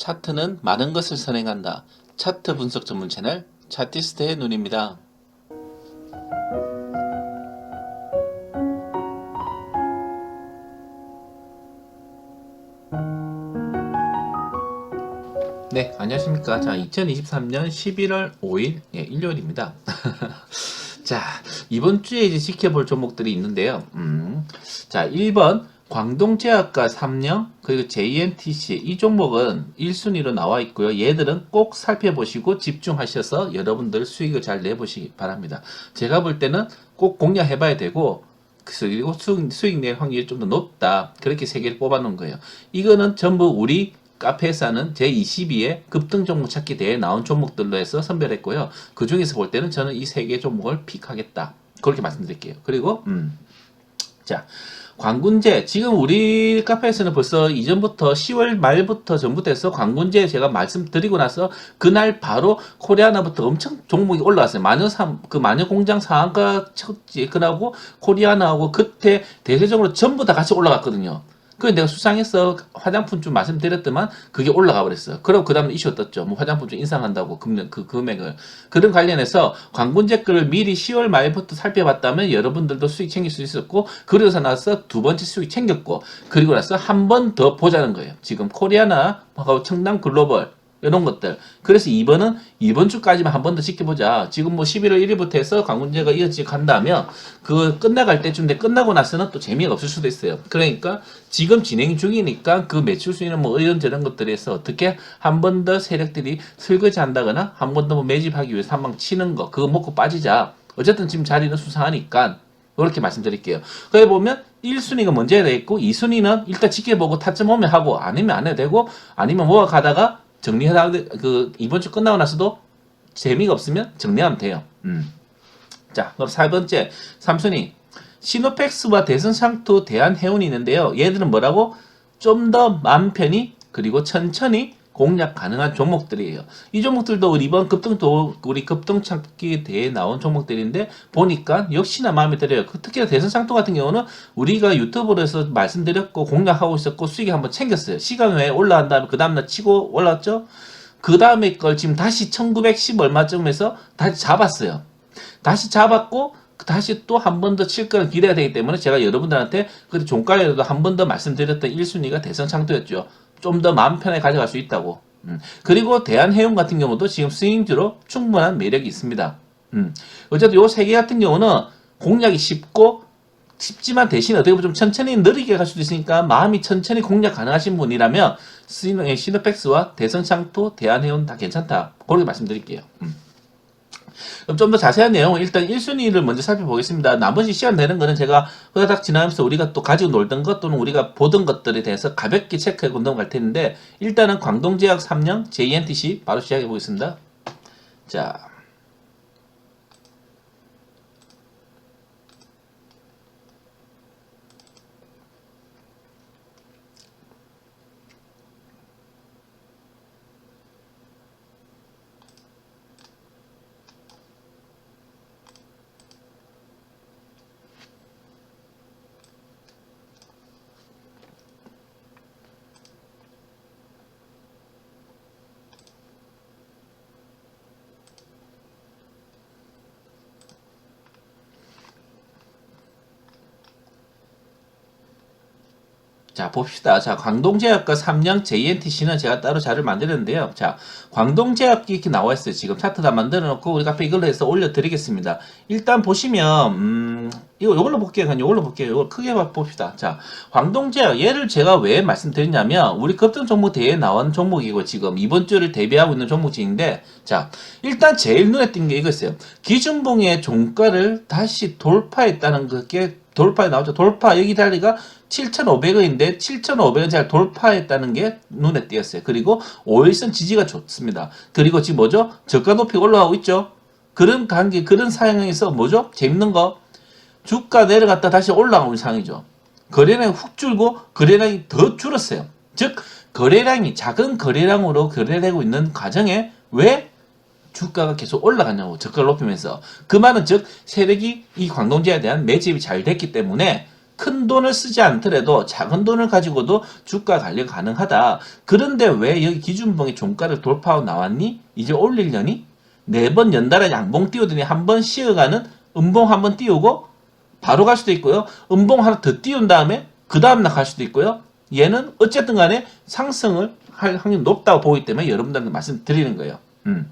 차트는 많은 것을 선행한다. 차트 분석 전문 채널 차티스트의 눈입니다. 네, 안녕하십니까. 자, 2023년 11월 5일, 예, 일요일입니다. 자, 이번 주에 이제 지켜볼 종목들이 있는데요. 음, 자, 1번, 광동제약과 삼령, 그리고 JNTC. 이 종목은 1순위로 나와 있고요. 얘들은 꼭 살펴보시고 집중하셔서 여러분들 수익을 잘 내보시기 바랍니다. 제가 볼 때는 꼭 공략해봐야 되고, 그리고 수익, 낼 확률이 좀 더 높다. 그렇게 세 개를 뽑아놓은 거예요. 이거는 전부 우리 카페에서 하는 제22의 급등 종목 찾기 대회에 나온 종목들로 해서 선별했고요. 그 중에서 볼 때는 저는 이 세 개 종목을 픽하겠다. 그렇게 말씀드릴게요. 그리고, 음, 자, 광군제. 지금 우리 카페에서는 벌써 이전부터 10월 말부터 전부터 해서 광군제 제가 말씀드리고 나서 그날 바로 코리아나부터 엄청 종목이 올라왔어요. 마녀 삼, 그 마녀 공장 상한가 쳤지. 그하고 코리아나하고 그때 대세적으로 전부 다 같이 올라갔거든요. 그 내가 수상해서 화장품 좀 말씀드렸더만 그게 올라가 버렸어요. 그럼 그 다음에 이슈 떴죠. 뭐 화장품 좀 인상한다고 금년 그 금액을 그런 관련해서 광군제 거를 미리 10월 말부터 살펴봤다면 여러분들도 수익 챙길 수 있었고 그러서 나서 두 번째 수익 챙겼고 그리고 나서 한 번 더 보자는 거예요. 지금 코리아나 하고 청담 글로벌 이런 것들. 그래서 2번은 이번 주까지만 한 번 더 지켜보자. 지금 뭐 11월 1일부터 해서 광군제가 이어지 간다면 그 끝나갈 때쯤 돼 끝나고 나서는 또 재미가 없을 수도 있어요. 그러니까 지금 진행 중이니까 그 매출 수익은 뭐 이런 저런 것들에서 어떻게 한 번 더 세력들이 설거지 한다거나 한 번 더 뭐 매집하기 위해서 한 방 치는 거 그거 먹고 빠지자. 어쨌든 지금 자리는 수상하니까 그렇게 말씀드릴게요. 거기 보면 1순위가 먼저 해야 되겠고 2순위는 일단 지켜보고 타점 오면 하고 아니면 안 해도 되고 아니면 뭐가 가다가 정리하다 그 이번 주 끝나고 나서도 재미가 없으면 정리하면 돼요. 음. 자, 그럼 4번째 3순위 시노펙스와 대선상투 대한해운이 있는데요. 얘들은 뭐라고? 좀 더 마음 편히 그리고 천천히 공략 가능한 종목들이에요. 이 종목들도 이번 급등 도 우리 급등 찾기 대회에 나온 종목들인데 보니까 역시나 마음에 들어요. 그 특히나 대선상투 같은 경우는 우리가 유튜브로서 말씀드렸고 공략하고 있었고 수익이 한번 챙겼어요. 시간 외에 올라간 다음에 그 다음날 치고 올랐죠. 그 다음에 걸 지금 다시 1910 얼마쯤에서 다시 잡았어요. 다시 잡았고 다시 또 한 번 더 칠 거는 기대가 되기 때문에 제가 여러분들한테 그때 종가에도 한 번 더 말씀드렸던 1순위가 대선 창도였죠. 좀 더 마음 편하게 가져갈 수 있다고. 음. 그리고 대한해운 같은 경우도 지금 스윙주로 충분한 매력이 있습니다. 음. 어쨌든 요 세 개 같은 경우는 공략이 쉽고 쉽지만 대신 어떻게 보면 좀 천천히 느리게 갈 수도 있으니까 마음이 천천히 공략 가능하신 분이라면 시노, 시노팩스와 대선창토, 대한해운 다 괜찮다. 그렇게 말씀드릴게요. 음. 그럼 좀 더 자세한 내용은 일단 1순위를 먼저 살펴보겠습니다. 나머지 시간 되는 거는 제가 후다닥 지나면서 우리가 또 가지고 놀던 것 또는 우리가 보던 것들에 대해서 가볍게 체크해 본다고 갈 텐데 일단은 광동제약 3년 JNTC 바로 시작해 보겠습니다. 자. 자, 봅시다. 자, 광동제약과 삼양 JNTC는 제가 따로 자료를 만들었는데요. 자, 광동제약이 이렇게 나와 있어요. 지금 차트 다 만들어 놓고 우리가 앞에 이걸로 해서 올려드리겠습니다. 일단 보시면, 음, 이거, 이걸로 볼게요. 그냥 이걸로 볼게요. 이걸 크게 봅시다. 자, 광동제약, 얘를 제가 왜 말씀드리냐면, 우리 급등 종목 대회에 나온 종목이고, 지금 이번 주를 대비하고 있는 종목진인데, 자, 일단 제일 눈에 띈 게 이거였어요. 기준봉의 종가를 다시 돌파했다는 그게 돌파에 나오죠. 돌파, 여기 자리가 7,500원인데 7,500원 잘 돌파했다는 게 눈에 띄었어요. 그리고 5일선 지지가 좋습니다. 그리고 지금 뭐죠? 저가 높이 올라가고 있죠. 그런 관계, 그런 상황에서 뭐죠? 재밌는 거. 주가 내려갔다 다시 올라오는 상황이죠. 거래량이 훅 줄고 거래량이 더 줄었어요. 즉, 거래량이 작은 거래량으로 거래되고 있는 과정에 왜 주가가 계속 올라가냐고 저가를 높이면서 그 말은 즉 세력이 이 광동제에 대한 매집이 잘 됐기 때문에 큰 돈을 쓰지 않더라도 작은 돈을 가지고도 주가 관련 가능하다. 그런데 왜 여기 기준봉이 종가를 돌파하고 나왔니? 이제 올리려니? 네 번 연달아 양봉 띄우더니 한 번 쉬어가는 음봉 한 번 띄우고 바로 갈 수도 있고요. 음봉 하나 더 띄운 다음에 그 다음날 갈 수도 있고요. 얘는 어쨌든 간에 상승을 할 확률이 높다고 보기 때문에 여러분들한테 말씀드리는 거예요. 음.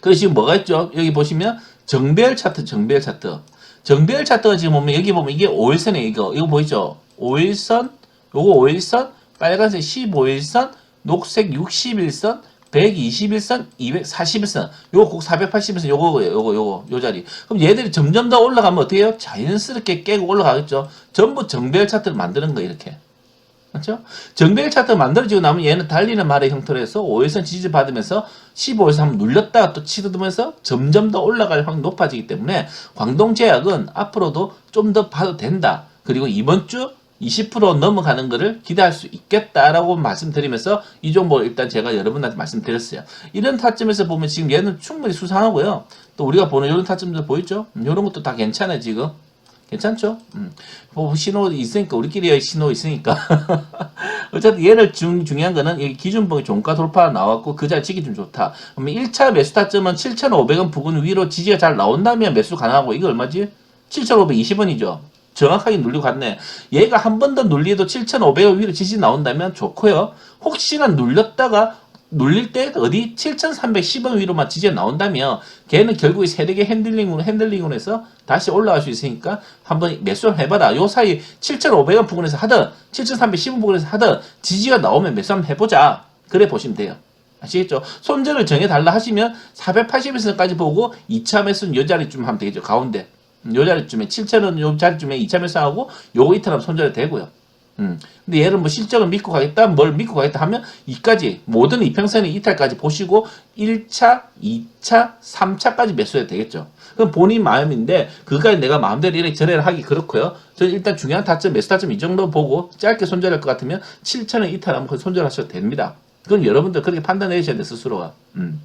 그래서 지금 뭐가 있죠? 여기 보시면 정배열 차트, 정배열 차트. 정배열 차트가 지금 보면 여기 보면 이게 5일선에 이거 이거 보이죠? 5일선, 요거 5일선, 빨간색 15일선, 녹색 61선, 121선, 241선, 요거 꼭 480일선 요거예요. 요거 요거 요 자리. 그럼 얘들이 점점 더 올라가면 해요? 자연스럽게 깨고 올라가겠죠. 전부 정배열 차트를 만드는 거예요, 이렇게. 맞죠? 정배열 차트 만들어지고 나면 얘는 달리는 말의 형태로 해서 5일선 지지 받으면서 15일선 한번 눌렸다가 또 치닫으면서 점점 더 올라갈 확률이 높아지기 때문에 광동제약은 앞으로도 좀 더 봐도 된다. 그리고 이번 주 20% 넘어가는 거를 기대할 수 있겠다라고 말씀드리면서 이 정보 일단 제가 여러분한테 말씀드렸어요. 이런 타점에서 보면 지금 얘는 충분히 수상하고요. 또 우리가 보는 이런 타점들 보이죠? 음, 이런 것도 다 괜찮아요, 지금. 괜찮죠? 음. 뭐 신호 있으니까 우리끼리 신호 있으니까 어쨌든 얘를 중, 중요한 거는 기준봉이 종가 돌파 나왔고 그 자리 치기 좀 좋다. 그러면 1차 매수 타점은 7,500원 부근 위로 지지가 잘 나온다면 매수 가능하고 이거 얼마지? 7,520원이죠. 정확하게 눌리고 갔네. 얘가 한 번 더 눌리도 7,500원 위로 지지 나온다면 좋고요. 혹시나 눌렸다가 눌릴 때 어디 7,310원 위로만 지지가 나온다면 걔는 결국에 세력의 핸들링으로 핸들링으로 해서 다시 올라갈 수 있으니까 한번 매수를 해봐라. 요 사이 7,500원 부근에서 하든 7,310원 부근에서 하든 지지가 나오면 매수 한번 해보자. 그래 보시면 돼요. 아시겠죠? 손절을 정해달라 하시면 480에서까지 보고 2차 매수는 요 자리쯤 하면 되겠죠. 가운데. 음, 요 자리쯤에 7,000원 요 자리쯤에 2차 매수하고 요거 이틀하면 손절이 되고요. 음. 근데 얘를 뭐 실적을 믿고 가겠다, 뭘 믿고 가겠다 하면 이까지 모든 이평선의 이탈까지 보시고 1차, 2차, 3차까지 매수해도 되겠죠. 그럼 본인 마음인데 그까지 내가 마음대로 이렇게 저래를 하기 그렇고요. 저는 일단 중요한 타점, 매수 타점 이 정도 보고 짧게 손절할 것 같으면 7천원 이탈하면 그 손절하셔도 됩니다. 그건 여러분들 그렇게 판단해 주셔야 돼 스스로가. 음.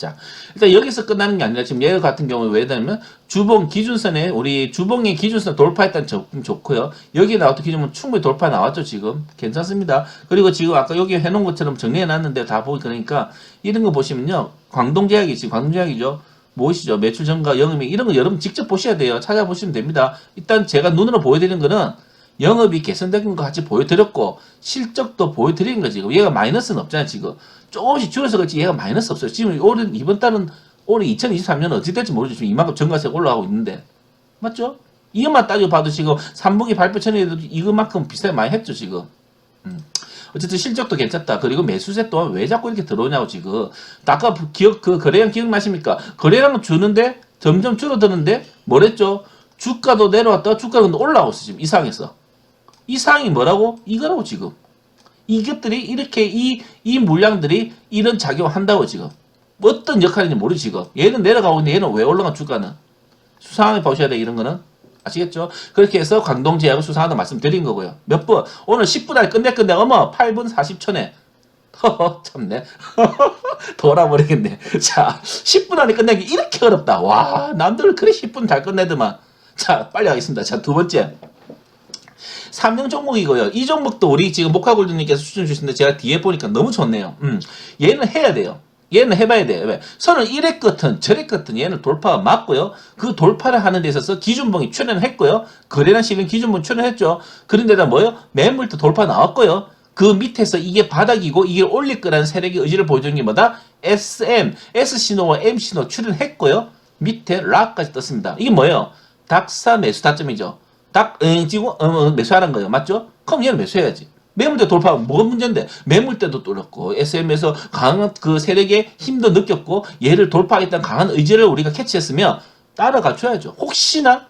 자, 일단 여기서 끝나는 게 아니라 지금 얘 같은 경우에 왜 되냐면 주봉 기준선에 우리 주봉의 기준선 돌파했다는 좋고요. 여기 나왔던 기준은 충분히 돌파 나왔죠 지금 괜찮습니다. 그리고 지금 아까 여기 해놓은 것처럼 정리해 놨는데 다 보기 그러니까 이런 거 보시면요 광동제약이 지금 광동제약이죠. 무엇이죠? 매출 증가, 영업이 이런 거 여러분 직접 보셔야 돼요. 찾아보시면 됩니다. 일단 제가 눈으로 보여드리는 거는 영업이 개선된 것 같이 보여드렸고 실적도 보여드린 거 지금 얘가 마이너스는 없잖아요 지금 조금씩 줄여서 그렇지 얘가 마이너스 없어요 지금 올해 이번 달은 올해 2023년은 어떻게 될지 모르죠 지금 이만큼 전가세가 올라가고 있는데 맞죠? 이것만 따져봐도 지금 3분기 발표 전에도 이것만큼 비싸게 많이 했죠 지금 음. 어쨌든 실적도 괜찮다. 그리고 매수세 또한 왜 자꾸 이렇게 들어오냐고 지금. 아까 기억 그 거래량 기억나십니까? 거래량은 주는데 점점 줄어드는데 뭐랬죠? 주가도 내려왔다가 주가가 올라오고 있어 지금 이상해서. 이 상황이 뭐라고? 이거라고 지금. 이것들이 이렇게 이, 이 물량들이 이런 작용을 한다고 지금. 어떤 역할인지 모르지 지금. 얘는 내려가고 있는데 얘는 왜 올라간 주가는? 수상하게 보셔야 돼 이런 거는. 아시겠죠? 그렇게 해서 광동제약을 수상하다 말씀드린 거고요. 몇 분? 오늘 10분 안에 끝내 끝내 어머 8분 40초네. 허허 참네. 돌아버리겠네. 자 10분 안에 끝내기 이렇게 어렵다. 와 남들은 그래 10분 잘 끝내더만. 자 빨리 하겠습니다. 자 두 번째. 삼성 종목이고요. 이 종목도 우리 지금 목화골드님께서 추천 주신데 제가 뒤에 보니까 너무 좋네요. 음, 얘는 해야 돼요. 얘는 해봐야 돼요. 왜? 선은 1회 끝은 절회 끝은 얘는 돌파가 맞고요. 그 돌파를 하는 데 있어서 기준봉이 출연했고요. 거래량 실은 기준봉 출연했죠. 그런데다 뭐요? 매물도 돌파 나왔고요. 그 밑에서 이게 바닥이고 이게 올릴 거라는 세력의 의지를 보여주는 게 뭐다? SM, S신호와 M신호 출연했고요. 밑에 락까지 떴습니다. 이게 뭐예요? 닥사 매수 타점이죠. 딱, 응, 어, 어, 매수하는 거예요. 맞죠? 그럼 얘는 매수해야지. 매물대 돌파하면 뭐가 문제인데? 매물대도 뚫었고, SM에서 강한 그 세력의 힘도 느꼈고, 얘를 돌파하겠다는 강한 의지를 우리가 캐치했으면 따라가 줘야죠. 혹시나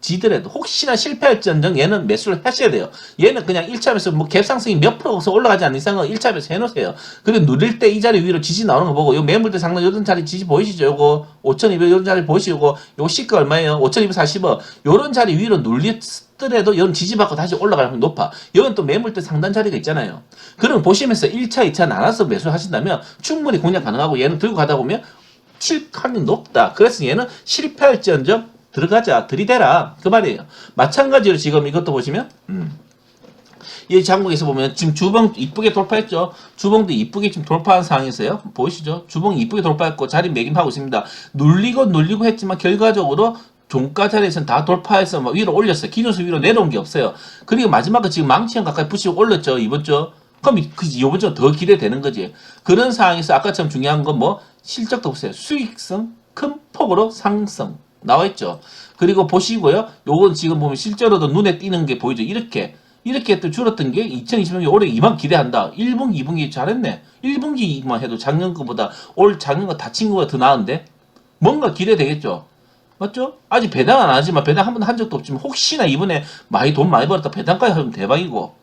지더라도 혹시나 실패할지언정 얘는 매수를 하셔야 돼요. 얘는 그냥 1차에서 뭐 갭상승이 몇 프로서 올라가지 않는 이상은 1차에서 해놓으세요. 그리고 누릴 때 이 자리 위로 지지 나오는 거 보고 요 매물대 상단 요런 자리 지지 보이시죠? 요거 5,200 요런 자리 보이시고 요거 시가 얼마예요? 5,240원 요런 자리 위로 눌렸더라도 이런 지지 받고 다시 올라가는 확률이 높아. 이건 또 매물대 상단 자리가 있잖아요. 그럼 보시면서 1차, 2차 나눠서 매수하신다면 충분히 공략 가능하고 얘는 들고 가다 보면 실확률 높다. 그래서 얘는 실패할지언정 들어가자 들이대라 그 말이에요. 마찬가지로 지금 이것도 보시면 음. 이 장국에서 보면 지금 주봉 이쁘게 돌파했죠. 주봉도 이쁘게 지금 돌파한 상황이세요. 보이시죠? 주봉 이쁘게 돌파했고 자리 매김하고 있습니다. 눌리고 눌리고 했지만 결과적으로 종가 자리에서는 다 돌파해서 막 위로 올렸어요. 기준수 위로 내려온 게 없어요. 그리고 마지막에 지금 망치형 가까이 붙이고 올렸죠. 이번 주. 그럼 이- 그 이번 주 더 기대되는 거지. 그런 상황에서 아까처럼 중요한 건 뭐 실적도 보세요. 수익성 큰 폭으로 상승 나와 있죠. 그리고 보시고요. 요건 지금 보면 실제로도 눈에 띄는 게 보이죠. 이렇게 이렇게 또 줄었던 게 2020년 올해 이만 기대한다. 1분기, 2분기 잘했네. 1분기만 해도 작년 거보다 올 작년 거 다친 거가 더 나은데 뭔가 기대되겠죠. 맞죠? 아직 배당 안 하지만 배당 한 번도 한 적도 없지만 혹시나 이번에 많이 돈 많이 벌었다 배당까지 하면 대박이고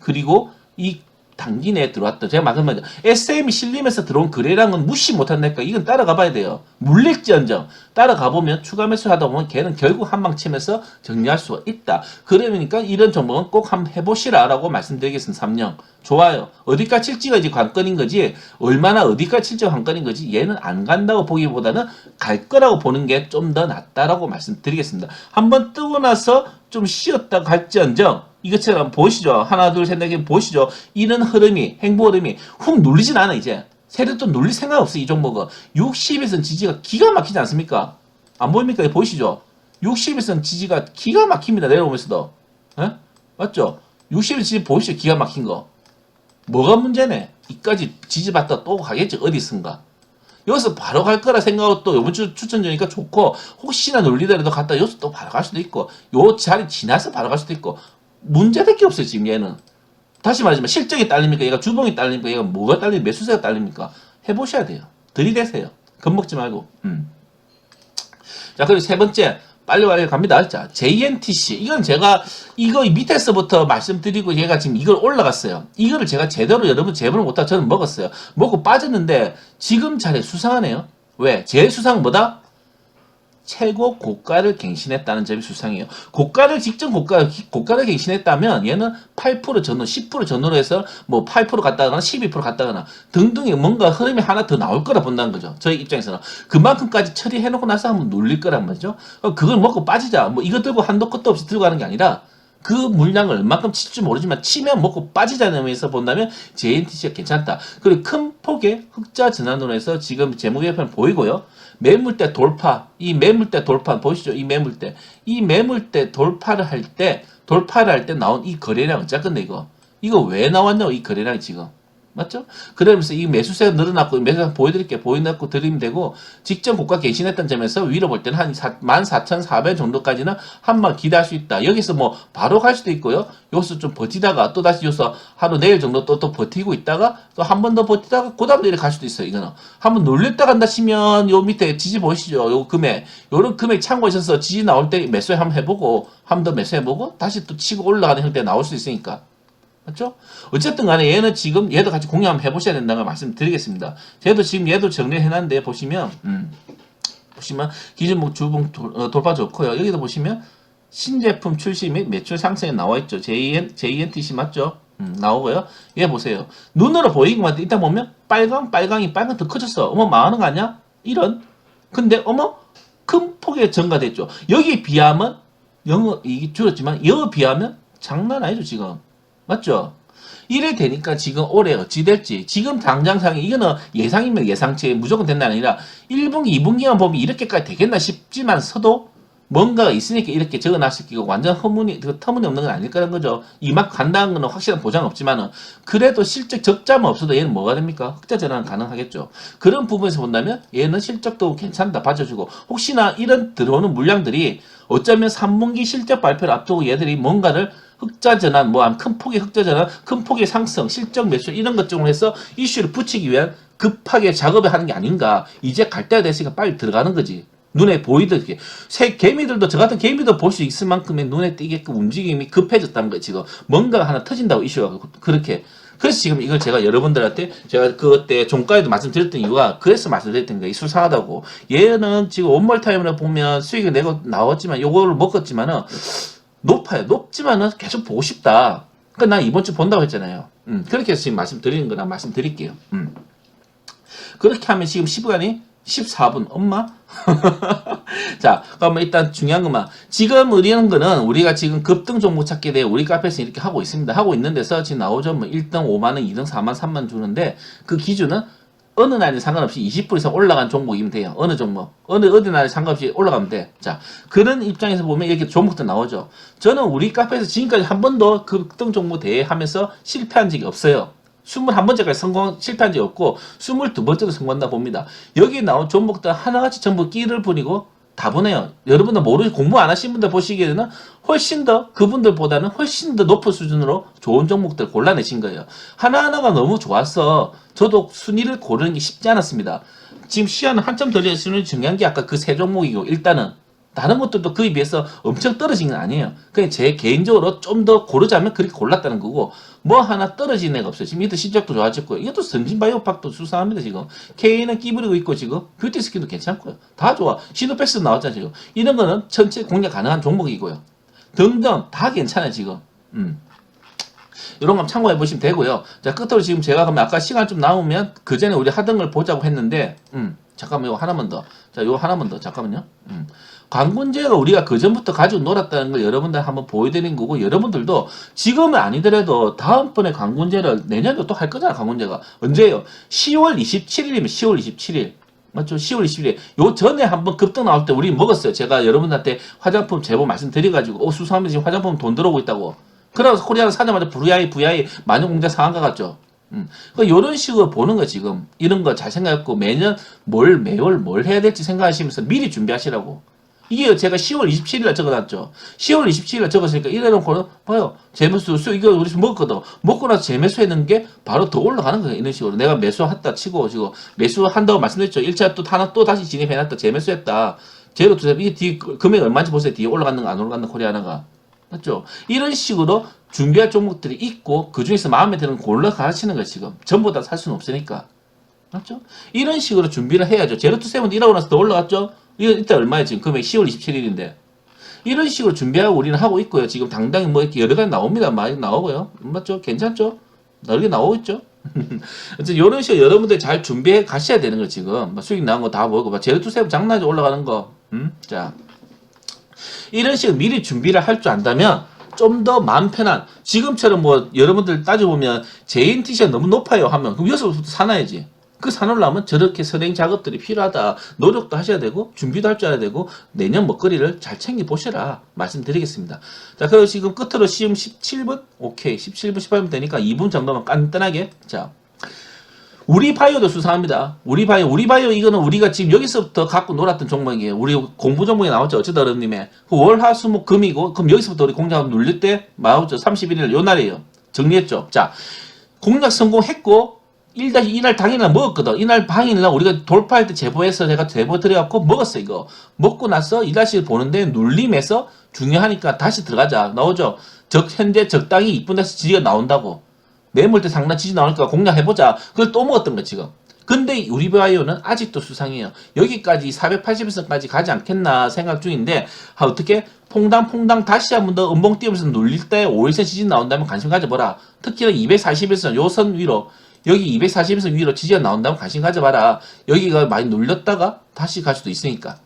그리고 이 단기 내에 들어왔다. 제가 말한 SM이 실리면서 들어온 거래량은 건 무시 못한다니까 이건 따라가 봐야 돼요. 물릴지언정 따라가 보면 추가 매수 하다 보면 걔는 결국 한 방 치면서 정리할 수가 있다. 그러니까 이런 종목은 꼭 한번 해보시라라고 말씀드리겠습니다. 3년 좋아요. 어디까지 칠지가 이제 관건인 거지 얼마나 어디까지 칠지가 관건인 거지 얘는 안 간다고 보기보다는 갈 거라고 보는 게 좀 더 낫다라고 말씀드리겠습니다. 한번 뜨고 나서 좀 쉬었다 갈지언정 이것처럼 보시죠. 하나, 둘, 셋, 넷, 개 보시죠. 이런 흐름이, 행보 흐름이 훅 눌리진 않아, 이제. 세력 또 눌릴 생각 없어, 이 종목은. 60에선 지지가 기가 막히지 않습니까? 안 보입니까? 이거 보이시죠? 60에선 지지가 기가 막힙니다, 내려오면서도. 예? 맞죠? 60에선 지지 보이시죠? 기가 막힌 거. 뭐가 문제네? 이까지 지지받다 또 가겠지, 어디선가. 여기서 바로 갈 거라 생각하고 또 이번 주 추천주니까 좋고 혹시나 놀리더라도 갔다 여기서 또 바로 갈 수도 있고 요 자리 지나서 바로 갈 수도 있고 문제될 게 없어요 지금 얘는 다시 말하지만 실적이 딸립니까 얘가 주봉이 딸립니까 얘가 뭐가 딸립니까 매수세가 딸립니까 해보셔야 돼요 들이대세요 겁먹지 말고 음. 자 그리고 세 번째 빨리 빨리 갑니다. 자, JNTC. 이건 제가 이거 밑에서부터 말씀드리고 얘가 지금 이걸 올라갔어요. 이거를 제가 제대로 여러분 제보를 못하고 저는 먹었어요. 먹고 빠졌는데 지금 자리에 수상하네요. 왜? 제일 수상은 뭐다? 최고 고가를 갱신했다는 점이 수상해요. 고가를 직전 고가 고가를 갱신했다면 얘는 8% 전후, 10% 전후로 해서 뭐 8% 갔다거나 12% 갔다거나 등등의 뭔가 흐름이 하나 더 나올 거라 본다는 거죠. 저희 입장에서는 그만큼까지 처리해 놓고 나서 한번 놀릴 거란 말이죠. 어, 그걸 먹고 빠지자. 뭐 이거 들고 한도 끝도 없이 들고 가는 게 아니라 그 물량을 얼마큼 칠지 모르지만 치면 먹고 빠지자는 의미에서 본다면 JNTC가 괜찮다. 그리고 큰 폭의 흑자 전환으로 해서 지금 재무제표는 보이고요. 매물대 돌파, 이 매물대 돌파 보시죠? 이 매물대, 이 매물대 돌파를 할 때, 돌파를 할 때 나온 이 거래량은 작은데 이거, 이거 왜 나왔냐고 이 거래량이 지금. 맞죠? 그러면서 이 매수세가 늘어났고 매수세 보여드릴게 보여놓고 드리면 되고 직전 고가 개신했던 점에서 위로 볼 때는 한 14,400 정도까지는 한번 기대할 수 있다. 여기서 뭐 바로 갈 수도 있고요. 여기서 좀 버티다가 또 다시 여기서 하루 내일 정도 또 또 버티고 있다가 또 한 번 더 버티다가 그 다음 내일 갈 수도 있어요. 이거는 한번 놀렸다 간다 치면 요 밑에 지지 보이시죠? 요 금액 요런 금액 참고하셔서 지지 나올 때 매수해 한번 해보고 한 번 더 매수해보고 다시 또 치고 올라가는 형태 나올 수 있으니까. 맞죠? 어쨌든 간에 얘는 지금 얘도 같이 공유 한번 해보셔야 된다는 걸 말씀드리겠습니다. 저도 지금 얘도 정리해놨는데 보시면 음, 보시면 기준목 주봉 돌, 어, 돌파 좋고요. 여기도 보시면 신제품 출시 및 매출 상승에 나와 있죠. JN, JNTC 맞죠? 음, 나오고요. 얘 보세요. 눈으로 보이기만 일단 보면 빨강, 빨강이 빨강 더 커졌어. 어머 망하는 거 아니야? 이런. 근데 어머 큰 폭의 증가됐죠. 여기에 비하면 영어 이게 줄었지만 여기 비하면 장난 아니죠 지금. 맞죠? 이래 되니까 지금 올해 어찌 될지 지금 당장상에 이거는 예상이면 예상치 무조건 된다는 아니라 1분기 2분기만 보면 이렇게까지 되겠나 싶지만 서도 뭔가가 있으니까 이렇게 적어놨을 끼고 완전 허무니 그 터무니없는 건 아닐 거라는 거죠. 이막 간다는 거는 확실한 보장 없지만은 그래도 실적 적자만 없어도 얘는 뭐가 됩니까? 흑자 전환 가능하겠죠. 그런 부분에서 본다면 얘는 실적도 괜찮다 봐줘주고 혹시나 이런 들어오는 물량들이 어쩌면 3분기 실적 발표를 앞두고 얘들이 뭔가를 흑자 전환, 뭐큰 폭의 흑자 전환, 큰 폭의 상승, 실적 매출 이런 것 쪽으로 해서 이슈를 붙이기 위한 급하게 작업을 하는 게 아닌가. 이제 갈 때가 됐으니까 빨리 들어가는 거지. 눈에 보이듯이 새 개미들도 저 같은 개미도 볼 수 있을 만큼의 눈에 띄게끔 움직임이 급해졌다는 거예요 지금 뭔가가 하나 터진다고 이슈가 그렇게. 그래서 지금 이걸 제가 여러분들한테 제가 그때 종가에도 말씀드렸던 이유가 그래서 말씀드렸던 거예요. 수상하다고. 얘는 지금 원몰 타임으로 보면 수익을 내고 나왔지만 요거를 먹었지만은 높아요. 높지만은 계속 보고 싶다. 그러니까 난 이번 주 본다고 했잖아요. 음, 그렇게 해서 지금 말씀드리는 거나 말씀드릴게요. 음. 그렇게 하면 지금 10분간이 14분 엄마? 자, 그러면 일단 중요한 것만 지금 의리하는 거는 우리가 지금 급등 종목 찾기에 대해 우리 카페에서 이렇게 하고 있습니다. 하고 있는 데서 지금 나오죠. 뭐 1등 5만 원, 2등 4만 3만 주는데 그 기준은 어느 날에 상관없이 20% 이상 올라간 종목이면 돼요. 어느 종목. 어느, 어디 날에 상관없이 올라가면 돼. 자, 그런 입장에서 보면 이렇게 종목도 나오죠. 저는 우리 카페에서 지금까지 한 번도 급등 종목 대회 하면서 실패한 적이 없어요. 21번째까지 성공, 실패한 적이 없고, 22번째도 성공한다 봅니다. 여기 나온 종목들 하나같이 전부 끼를 부리고 다보네요. 여러분들 모르 공부 안 하신 분들 보시기에는 훨씬 더 그분들보다는 훨씬 더 높은 수준으로 좋은 종목들 골라내신 거예요. 하나하나가 너무 좋아서 저도 순위를 고르는 게 쉽지 않았습니다. 지금 시야는 한참 덜 순위 중요한 게 아까 그 세 종목이고 일단은 다른 것들도 그에 비해서 엄청 떨어진 건 아니에요. 그냥 제 개인적으로 좀 더 고르자면 그렇게 골랐다는 거고 뭐 하나 떨어진 애가 없어요. 지금 이것도 실적도 좋아졌고요. 이것도 선진바이오팍도 수상합니다 지금. K는 끼부리고 있고 지금 뷰티 스킨도 괜찮고요. 다 좋아. 시노패스 나왔잖아요 지금. 이런 거는 전체 공략 가능한 종목이고요. 등등 다 괜찮아요 지금. 음. 이런 거 참고해 보시면 되고요. 자 끝으로 지금 제가 그러면 아까 시간 좀 남으면 그 전에 우리 하던 걸 보자고 했는데 음 잠깐만 이거 하나만 더. 자 이거 하나만 더 잠깐만요. 음. 광군제가 우리가 그 전부터 가지고 놀았다는 걸 여러분들 한번 보여드린 거고 여러분들도 지금은 아니더라도 다음번에 광군제를 내년도 또 할 거잖아 광군제가 언제예요? 10월 27일이면 10월 27일 맞죠? 10월 20일에 요 전에 한번 급등 나올 때 우리 먹었어요. 제가 여러분한테 화장품 제보 말씀드려가지고 어 수수하면 지금 화장품 돈 들어오고 있다고. 그래서 코리아는 사자마자 VI VI 만용공자 상한 가 같죠. 음. 그 요런 식으로 보는 거 지금 이런 거 잘 생각했고 매년 뭘 매월 뭘 해야 될지 생각하시면서 미리 준비하시라고. 이게 제가 10월 27일 날 적어놨죠. 10월 27일 날 적었으니까 이래놓고는 봐요. 재매수 수 이거 우리 먹거든. 먹고 나서 재매수 했는 게 바로 더 올라가는 거예요. 이런 식으로 내가 매수했다 치고 지금 매수한다고 말씀드렸죠. 1차 또 하나 또 다시 진입해놨다 재매수했다. 제로 투자 이게 뒤 금액 얼마인지 보세요. 뒤에 올라갔는 거안 올라갔는 거 코리아나가 맞죠? 이런 식으로 준비할 종목들이 있고 그 중에서 마음에 드는 거 골라 가시는 거예요. 지금 전부 다 살 수는 없으니까 맞죠? 이런 식으로 준비를 해야죠. 제로 투 세븐 일하고 나서 더 올라갔죠? 이거 이때 얼마예요? 지금 금액 10월 27일인데. 이런 식으로 준비하고 우리는 하고 있고요. 지금 당당히 뭐 이렇게 여러 가지 나옵니다. 많이 나오고요. 맞죠? 괜찮죠? 넓게 나오고 있죠? 어쨌든 이런 식으로 여러분들 잘 준비해 가셔야 되는 거 지금. 막 수익 나온 거 다 보고, 막 제로투 세븐 장난이 올라가는 거. 음? 자. 이런 식으로 미리 준비를 할 줄 안다면 좀 더 마음 편한 지금처럼 뭐 여러분들 따져보면 JNTC가 너무 높아요 하면 그럼 여기서부터 사놔야지 그 사놓으려면 저렇게 선행 작업들이 필요하다 노력도 하셔야 되고 준비도 할 줄 알아야 되고 내년 먹거리를 잘 챙겨 보셔라 말씀드리겠습니다 자 그리고 지금 끝으로 시험 17분 오케이 17분 18분 되니까 2분 정도만 간단하게 자 우리 바이오도 수상합니다. 우리 바이오, 우리 바이오 이거는 우리가 지금 여기서부터 갖고 놀았던 종목이에요. 우리 공부 종목에 나왔죠. 어쩌다 어른님의 그 월화 수 목 금이고 그럼 여기서부터 우리 공략 눌릴 때 나오죠. 31일 요 날이에요. 정리했죠. 자 공략 성공했고 1-2날 당일날 먹었거든. 이날 당일날 우리가 돌파할 때 제보해서 제가 제보 드려갖고 먹었어 이거. 먹고 나서 2-를 보는데 눌림에서 중요하니까 다시 들어가자. 나오죠. 적 현재 적당히 이쁜 데서 지지가 나온다고. 매물대 상단 지지 나오니까 공략해보자. 그걸 또 먹었던 거 지금. 근데 우리 바이오는 아직도 수상해요. 여기까지 480일선까지 가지 않겠나 생각 중인데 아, 어떻게 퐁당퐁당 다시 한 번 더 음봉 띄우면서 눌릴 때 5일선 지지 나온다면 관심 가져봐라. 특히나 241선 요 선 위로 여기 241선 위로 지지가 나온다면 관심 가져봐라. 여기가 많이 눌렸다가 다시 갈 수도 있으니까.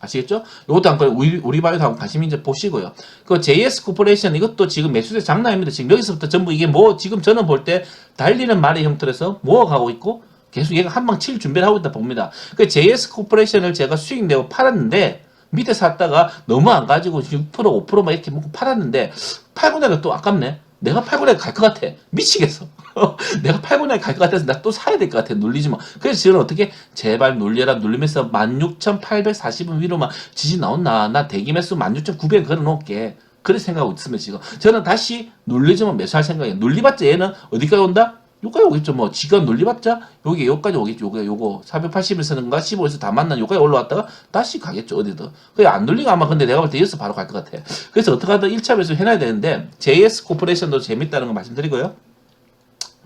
아시겠죠? 이것도 한번 우리, 우리 바이오도 한번 관심 이제 보시고요. 그 JS 코퍼레이션 이것도 지금 매수세 장난 입니다. 지금 여기서부터 전부 이게 뭐 지금 저는 볼 때 달리는 말의 형태로서 모아가고 있고 계속 얘가 한 방 칠 준비를 하고 있다 봅니다. 그 JS 코퍼레이션을 제가 수익 내고 팔았는데 밑에 샀다가 너무 안 가지고 6% 5%막 이렇게 먹고 팔았는데 팔고 나가 또 아깝네. 내가 팔고 나가 갈것 같아. 미치겠어. 내가 팔고 나가 갈것 같아서 나 또 사야 될 것 같아. 눌리지 마. 그래서 저는 어떻게 제발 눌려라 눌리면서 16,840원 위로만 지지 나온나. 나 대기 매수 16,900원 걸어 놓을게. 그렇게 생각하고 있으면 지금 저는 다시 눌리지만 매수할 생각이에요. 눌리봤자 얘는 어디까지 온다? 요까지 오겠죠. 뭐 지금 눌리봤자 여기 요까지 오겠죠. 요거 요거 480에서는가 15에서 다 만난 요까지 올라왔다가 다시 가겠죠. 어디든. 그게 안 눌리가 아마 근데 내가 볼 때 여기서 바로 갈 것 같아. 그래서 어떻게 하든 1차 매수 해놔야 되는데 JS 코퍼레이션도 재밌다는 거 말씀드리고요.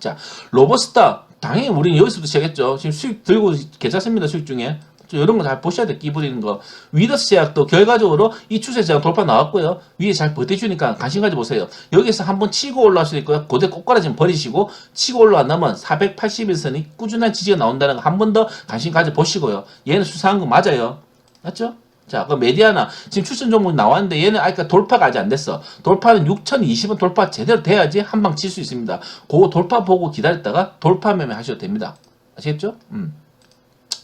자 로버스타 당연히 우리는 여기서부터 시작했죠. 지금 수익 들고 괜찮습니다. 수익 중에 이런 거 잘 보셔야 돼. 끼 부리는 거. 위더스 제약도 결과적으로 이 추세 제약 돌파 나왔고요. 위에 잘 버텨주니까 관심 가져 보세요. 여기서 한번 치고 올라올 수 있고요. 고대 꽃가라지면 버리시고 치고 올라왔나면 481선이 꾸준한 지지가 나온다는 거 한 번 더 관심 가져 보시고요. 얘는 수상한 거 맞아요. 맞죠? 자, 그 메디아나 지금 추천 종목 나왔는데 얘는 아까 돌파가 아직 안 됐어. 돌파는 6,020원 돌파 제대로 돼야지 한 방 칠 수 있습니다. 그거 돌파 보고 기다렸다가 돌파 매매 하셔도 됩니다. 아시겠죠? 음.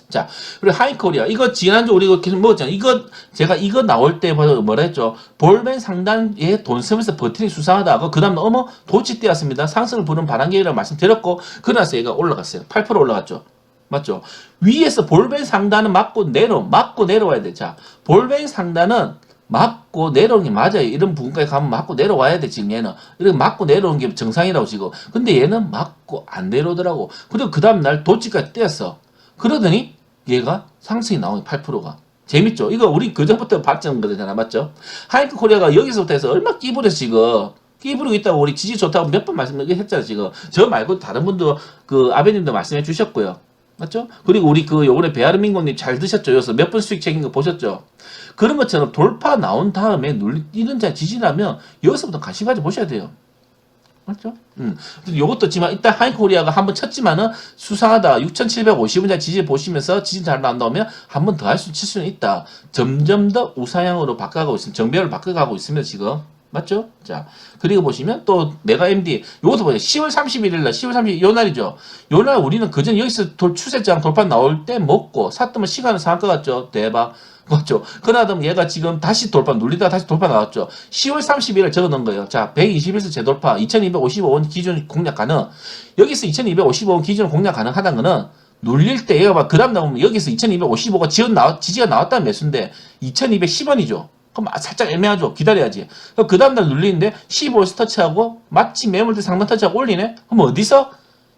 자, 그리고 하이코리아. 이거 지난주 우리 이거 계속 먹었잖아요. 이거, 제가 이거 나올 때 뭐라 했죠? 볼벤 상단에 돈 쓰면서 버티니 수상하다. 그 다음, 어머, 도치 떼었습니다. 상승을 부는 바람계라고 말씀드렸고, 그러나서 얘가 올라갔어요. 8% 올라갔죠. 맞죠? 위에서 볼벤 상단은 맞고 내려, 맞고 내려와야 돼. 자, 볼벤 상단은 맞고 내려오는 게 맞아요. 이런 부분까지 가면 맞고 내려와야 돼, 지금 얘는. 이렇게 맞고 내려오는 게 정상이라고, 지금. 근데 얘는 맞고 안 내려오더라고. 그리고 그 다음날 도치까지 떼었어. 그러더니 얘가 상승이 나오는 8%가. 재밌죠? 이거 우리 그전부터 봤던 거잖아. 맞죠? 하이크 코리아가 여기서부터 해서 얼마 끼부려 지금. 끼부리고 있다고 우리 지지 좋다고 몇 번 말씀했잖아, 지금. 저 말고 다른 분도 그 아베님도 말씀해 주셨고요. 맞죠? 그리고 우리 그 요번에 베아르민고님 잘 드셨죠? 여기서 몇 번 수익 챙긴 거 보셨죠? 그런 것처럼 돌파 나온 다음에 눌, 이런 자 지지나면 여기서부터 가져 보셔야 돼요. 맞죠? 음. 요것도 지만 일단 하이코리아가 한번 쳤지만은 수상하다. 6,750원짜리 지지 보시면서 지지 잘 나온다면 한 번 더 할 수, 칠 수는 있다. 점점 더 우상향으로 바꿔가고 있습니다. 정배를 바꿔가고 있습니다, 지금. 맞죠? 자, 그리고 보시면 또 내가 MD, 요것도 보세요. 10월 31일 날, 10월 30일, 요 날이죠. 요 날 우리는 그전 여기서 돌, 추세장 돌파 나올 때 먹고 샀더면 시간을 것 같죠? 대박. 맞죠? 그러다 얘가 지금 다시 돌파, 눌리다가 다시 돌파 나왔죠. 10월 31일 적어 놓은 거예요. 자, 121서 재돌파, 2255원 기준 공략 가능. 여기서 2255원 기준 공략 가능하다는 거는 눌릴 때 얘가 막, 그 다음 나오면 여기서 2255가 지원 나왔, 지지가 나왔다는 매수인데 2210원이죠. 그럼 아, 살짝 애매하죠. 기다려야지. 그 다음날 눌리는데 15에서 터치하고 마치 매물대 상단 터치하고 올리네? 그럼 어디서?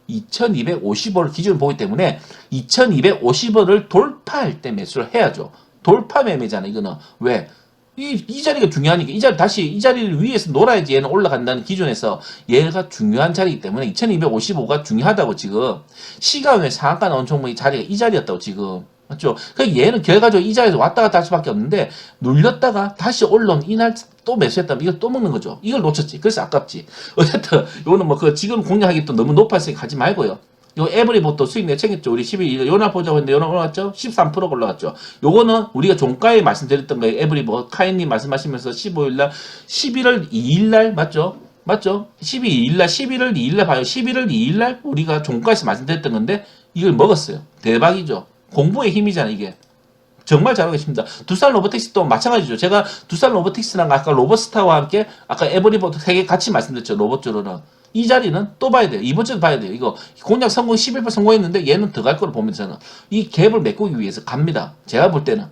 2250원을 기준으로 보기 때문에 2250원을 돌파할 때 매수를 해야죠. 돌파 매매잖아, 이거는. 왜? 이, 이 자리가 중요하니까, 이 자리, 다시 이 자리를 위에서 놀아야지 얘는 올라간다는 기준에서 얘가 중요한 자리이기 때문에 2255가 중요하다고 지금. 시간 외 상한가 나온 종목이 자리가 이 자리였다고 지금. 맞죠? 그 얘는 결과적으로 이 자리에서 왔다 갔다 할 수밖에 없는데, 눌렸다가 다시 올라온 이날 또 매수했다면 이걸 또 먹는 거죠. 이걸 놓쳤지. 그래서 아깝지. 어쨌든, 요거는 뭐, 그, 지금 공략하기 또 너무 높았으니까 가지 말고요. 요 에브리봇도 수익 내 챙겼죠. 우리 12일 요나 보자고 했는데 요나 올라갔죠? 13% 올라갔죠. 요거는 우리가 종가에 말씀드렸던 거예요. 에브리봇 카인님 말씀하시면서 15일날 11월 2일날 맞죠? 맞죠? 12일날 11월 2일날 봐요. 11월 2일날 우리가 종가에서 말씀드렸던 건데 이걸 먹었어요. 대박이죠. 공부의 힘이잖아 이게. 정말 잘하고 계십니다. 두산 로보틱스도 마찬가지죠. 제가 두산 로보틱스랑 아까 로버스타와 함께 아까 에브리봇 세개 같이 말씀드렸죠. 로봇주로는. 이 자리는 또 봐야 돼요. 이번 주도 봐야 돼요. 이거 공략 성공 11% 성공했는데 얘는 더 갈 거로 보면 저는 이 갭을 메꾸기 위해서 갑니다. 제가 볼 때는.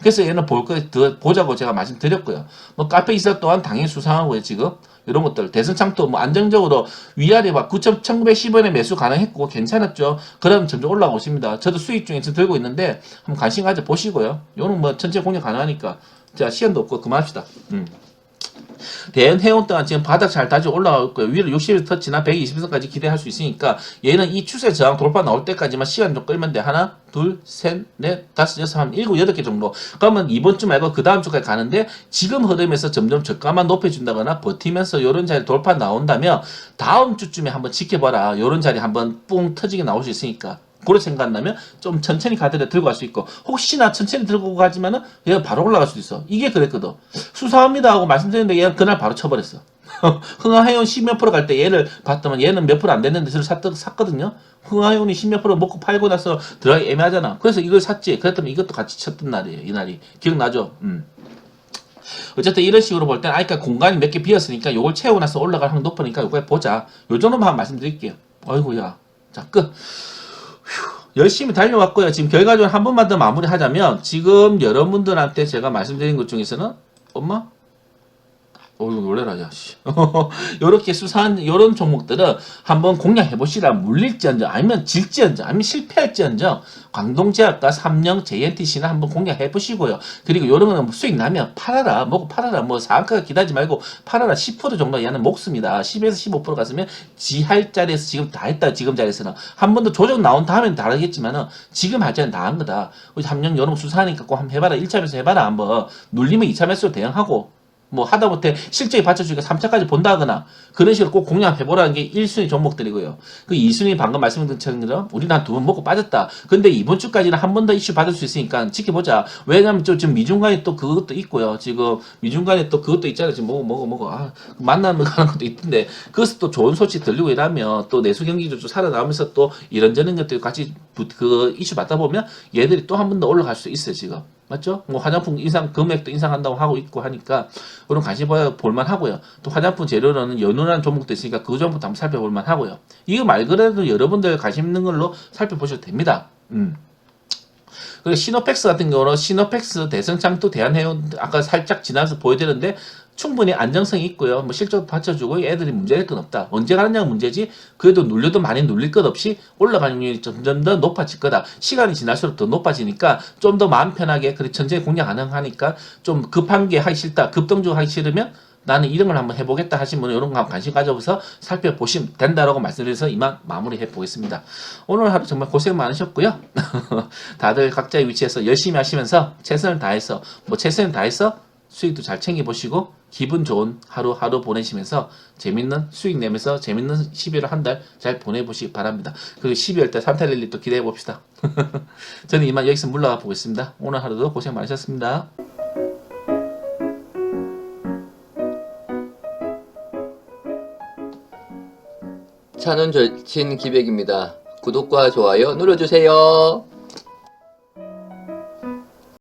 그래서 얘는 볼 거, 더 보자고 제가 말씀드렸고요. 뭐 카페 이사 또한 당연히 수상하고요, 지금. 이런 것들. 대선창도 뭐 안정적으로 위아래 막 9,1910원에 매수 가능했고 괜찮았죠. 그럼 점점 올라가고 있습니다. 저도 수익 중에 지금 들고 있는데 한번 관심 가져 보시고요. 요는 뭐 전체 공략 가능하니까. 자, 시간도 없고 그만합시다. 음. 대연 해운 동안 지금 바닥 잘 다시 올라갈 거예요. 위로 60에서 터치나 120선까지 기대할 수 있으니까 얘는 이 추세 저항 돌파 나올 때까지만 시간 좀 끌면 돼. 하나, 둘, 셋, 넷, 다섯, 여섯, 한 일곱, 여덟 개 정도. 그러면 이번 주 말고 그 다음 주까지 가는데 지금 흐름에서 점점 저가만 높여준다거나 버티면서 요런 자리 돌파 나온다면 다음 주쯤에 한번 지켜봐라. 요런 자리 한번 뿡 터지게 나올 수 있으니까. 그런 생각 나면 좀 천천히 가더라도 들고 갈 수 있고 혹시나 천천히 들고 가지만은 얘가 바로 올라갈 수도 있어. 이게 그랬거든. 수사합니다 하고 말씀드렸는데 얘가 그날 바로 쳐버렸어. 흥하해온 10몇 프로 갈 때 얘를 봤더만 얘는 몇 프로 안 됐는데 저를 샀, 샀거든요. 흥하해온이 10몇 프로 먹고 팔고 나서 들어가기 애매하잖아. 그래서 이걸 샀지. 그랬더니 이것도 같이 쳤던 날이에요. 이 날이. 기억나죠? 음. 어쨌든 이런 식으로 볼 때는 아까 공간이 몇 개 비었으니까 채우고 나서 올라갈 확률 높으니까 요거에 보자. 요 정도만 말씀드릴게요. 어이구야. 자, 끝. 휴, 열심히 달려왔고요. 지금 결과적으로 한 번만 더 마무리하자면 지금 여러분들한테 제가 말씀드린 것 중에서는 엄마 어이구 놀래라 야 씨. 요렇게 수사한 요런 종목들은 한번 공략해 보시라. 물릴지언정 아니면 질지언정 아니면 실패할지언정 광동제약과 삼령 JNTC는 한번 공략해 보시고요. 그리고 요런 거는 수익 나면 팔아라 뭐고 팔아라 뭐 상한가 기다리지 말고 팔아라. 10% 정도 얘는 목숨이다. 10에서 15% 갔으면 지할 자리에서 지금 다 했다 지금 자리에서는. 한 번 더 조정 나온 다음엔 다르겠지만은 지금 할 자리는 다 한 거다. 우리 삼령 여러분 수사하니까 꼭 한번 해봐라. 1차 매수 해봐라. 한번. 눌리면 2차 매수로 대응하고 뭐 하다못해 실적이 받쳐주니까 3차까지 본다거나 그런 식으로 꼭 공략해보라는 게 1순위 종목들이고요. 그 2순위 방금 말씀드린 것처럼 우리는 한 두 번 먹고 빠졌다. 근데 이번 주까지는 한 번 더 이슈 받을 수 있으니까 지켜보자. 왜냐면 저 지금 미중 간에 또 그것도 있고요. 지금 미중 간에 또 그것도 있잖아요. 지금 뭐고 뭐고 뭐고 아 만나면 가는 것도 있던데 그것도 또 좋은 소식 들리고 이러면 또 내수 경기도 좀 살아나오면서 또 이런저런 것들 같이 부- 그 이슈 받다 보면 얘들이 또 한 번 더 올라갈 수 있어요 지금. 맞죠? 뭐 화장품 인상 금액도 인상한다고 하고 있고 하니까 그런 관심 볼- 볼만 하고요. 또 화장품 재료로는 연운한 종목도 있으니까 그 종목도 한번 살펴볼 만 하고요. 이거 말 그대로 여러분들 관심 있는 걸로 살펴보셔도 됩니다. 음. 그리고 시노팩스 같은 경우는 시노팩스 대성장도 대한해운 아까 살짝 지나서 보여드렸는데 충분히 안정성이 있고요. 뭐 실적도 받쳐주고 애들이 문제될 건 없다. 언제 가느냐가 문제지. 그래도 눌려도 많이 눌릴 것 없이 올라가는 확률이 점점 더 높아질 거다. 시간이 지날수록 더 높아지니까 좀 더 마음 편하게 그리고 천천히 공략 가능하니까 좀 급한 게 하기 싫다. 급동적으로 하기 싫으면 나는 이런 걸 한번 해보겠다 하신 분은 이런 거 한번 관심 가져보서 살펴보시면 된다라고 말씀드려서 이만 마무리해 보겠습니다. 오늘 하루 정말 고생 많으셨고요. 다들 각자의 위치에서 열심히 하시면서 최선을 다해서 뭐 최선을 다해서 수익도 잘 챙겨보시고 기분 좋은 하루하루 보내시면서 재밌는 수익 내면서 재밌는 11월 한 달 잘 보내보시기 바랍니다. 그리고 12월 달 산타랠리 또 기대해 봅시다. 저는 이만 여기서 물러가 보겠습니다. 오늘 하루도 고생 많으셨습니다. 차는 절친 기백입니다. 구독과 좋아요 눌러주세요.